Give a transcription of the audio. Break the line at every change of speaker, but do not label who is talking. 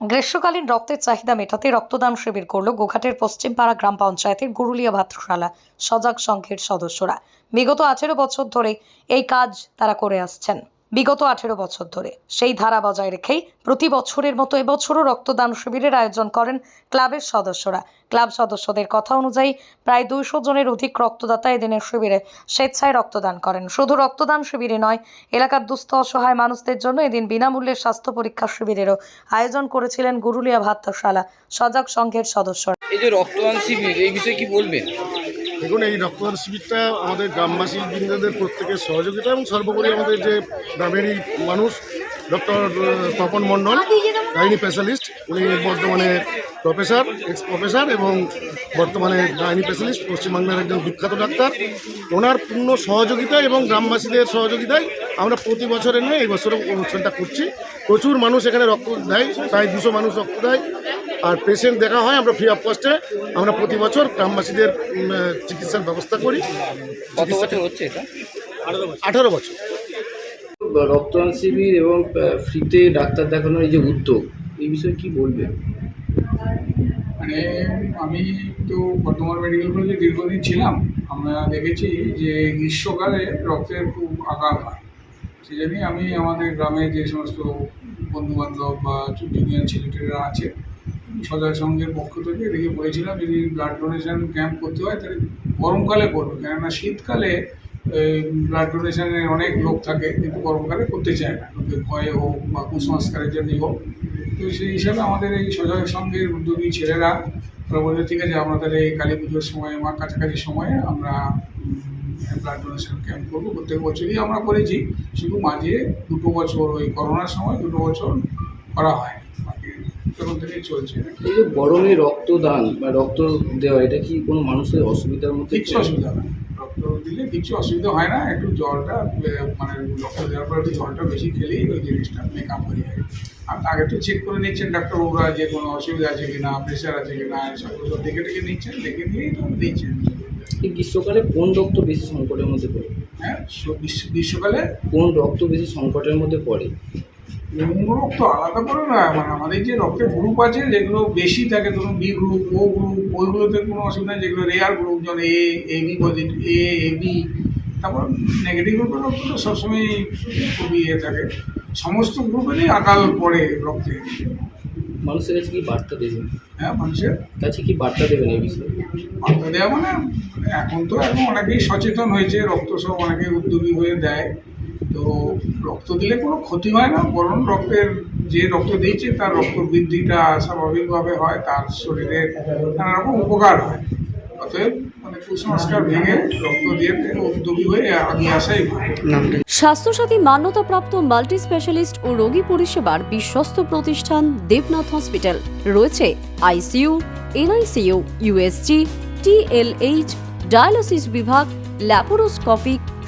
গ্রীষ্মকালীন রক্তের চাহিদা মেটাতে রক্তদান শিবির করল গোঘাটের পশ্চিমপাড়া গ্রাম পঞ্চায়েতের গুরুলিয়া ভাতশালা, সজাগ সংঘের সদস্যরা। বিগত আঠেরো বছর ধরে এই কাজ তারা করে আসছেন। বিগত আঠেরো বছর ধরে। সেই ধারা বজায় রেখেই প্রতি বছরের মতো এবছরও রক্তদান শিবিরের আয়োজন করেন ক্লাবের সদস্যরা। ক্লাব সদস্যদের কথা অনুযায়ী প্রায় দুইশো জনের অধিক রক্তদাতা এদিনের শিবিরে স্বেচ্ছায় রক্তদান করেন। শুধু রক্তদান শিবিরে নয়, এলাকার দুস্থ অসহায় মানুষদের জন্য এদিন বিনামূল্যে স্বাস্থ্য পরীক্ষা শিবিরেরও আয়োজন করেছিলেন গুরুলিয়া ভাতশালা সজাগ সংঘের সদস্যরা।
এই যে রক্তদান শিবির, এই বিষয়ে কি বলবেন?
দেখুন, এই রক্তদান শিবিরটা আমাদের গ্রামবাসী বৃন্দদের প্রত্যেকের সহযোগিতা এবং সর্বোপরি আমাদের যে গ্রামেরই মানুষ, doctor Tapan Mondal, gynae specialist, উনি বর্তমানে প্রফেসর এক্স প্রফেসর এবং বর্তমানে গাইনি স্পেশালিস্ট, পশ্চিমবাংলার একজন বিখ্যাত ডাক্তার। ওনার পূর্ণ সহযোগিতা এবং গ্রামবাসীদের সহযোগিতায় আমরা প্রতি বছরের নয় এই বছরও অনুষ্ঠানটা করছি। প্রচুর মানুষ এখানে রক্ত দেয়, প্রায় দুশো মানুষ রক্ত দেয়। আর পেশেন্ট দেখা হয় আমরা ফ্রি অফ কস্টে আমরা প্রতি বছর গ্রামবাসীদের চিকিৎসার ব্যবস্থা করি।
কত বছর হচ্ছে এটা?
আঠারো বছর।
রক্তদান শিবির এবং ফ্রিতে ডাক্তার দেখানোর এই যে উদ্যোগ এই বিষয়ে কি বলবেন?
মানে আমি তো বর্ধমান মেডিকেল কলেজে দীর্ঘদিন ছিলাম। আমরা দেখেছি যে গ্রীষ্মকালে রক্তের খুব আকাল হয়। সেই জন্যই আমি আমাদের গ্রামে যে সমস্ত বন্ধুবান্ধব বা জুনিয়র ছেলেটেরা আছে সজাগ সংঘের পক্ষ থেকে এদিকে বলেছিলাম যদি ব্লাড ডোনেশন ক্যাম্প করতে হয়, তাহলে গরমকালে করবে। কেননা শীতকালে ব্লাড ডোনেশনের অনেক লোক থাকে, কিন্তু গরমকালে করতে চায় না। লোকের ভয়ে হোক বা কুসংস্কারের জন্যই হোক। তো সেই হিসাবে আমাদের এই সজাগ সংঘের উদ্যোগী ছেলেরা ওরা বলছে ঠিক আছে, আমরা তাহলে এই কালী পুজোর সময় বা কাছাকাছি সময়ে আমরা ব্লাড ডোনেশন ক্যাম্প করব। প্রত্যেক বছরই আমরা করেছি। শুধু মাঝে দুটো বছর ওই করোনার সময় দুটো বছর করা হয় বাকি তখন থেকেই চলছে।
এই যে গরমে রক্তদান বা রক্ত দেওয়া এটা কি কোনো মানুষের অসুবিধার মধ্যে
কিচ্ছু অসুবিধা না। রক্ত দিলে কিছু অসুবিধা হয় না একটু জলটা মানে রক্ত দেওয়ার পর একটু জলটা বেশি খেলেই ওই জিনিসটা মেকআপ হয়ে যায়। আর আগে তো চেক করে নিচ্ছেন ডাক্তারবাবুরা যে কোনো অসুবিধা আছে কিনা প্রেশার আছে কিনা এসবগুলো দেখে দেখে নিচ্ছেন দেখে নিয়েই তো দিচ্ছেন।
এই গ্রীষ্মকালে কোন রক্ত বেশি সংকটের মধ্যে পড়ে?
হ্যাঁ গ্রীষ্মকালে
কোন রক্ত বেশি সংকটের মধ্যে পড়ে?
অন্য রক্ত আলাদা করে না মানে আমাদের যে রক্তের গ্রুপ আছে যেগুলো বেশি থাকে ধরুন বি গ্রুপ ও গ্রুপ ওইগুলোতে কোনো অসুবিধা নেই যেগুলো রেয়ার গ্রুপ যেমন A A B positive A A B তারপর নেগেটিভ গ্রুপের রক্ত তো সবসময় খুবই ইয়ে থাকে। সমস্ত গ্রুপেরই আকাল পড়ে রক্তে।
মানুষের কাছে কি বার্তা দেবেন?
হ্যাঁ মানুষের?
কাছে কি বার্তা দেবেন এই বিষয়ে?
বার্তা দেওয়া মানে এখন তো এখন অনেকেই সচেতন হয়েছে রক্ত সব অনেকে উদ্যোগী হয়ে দেয়। তো রক্ত দিলে কোনো ক্ষতি হয় না, বরং রক্তের যে রক্ত দিয়েছে তার রক্ত বৃদ্ধিটা স্বাভাবিকভাবে হয়, তার শরীরে নানা রকম উপকার হয়। অতএব মানে
স্বাস্থ্যসাথী মান্যতাপ্রাপ্ত মাল্টি স্পেশালিস্ট ও রোগী পরিষেবার বিশ্বস্ত প্রতিষ্ঠান দেবনাথ হসপিটাল। রয়েছে ICU NICU USG TLH dialysis বিভাগ, ল্যাপারোস্কোপিক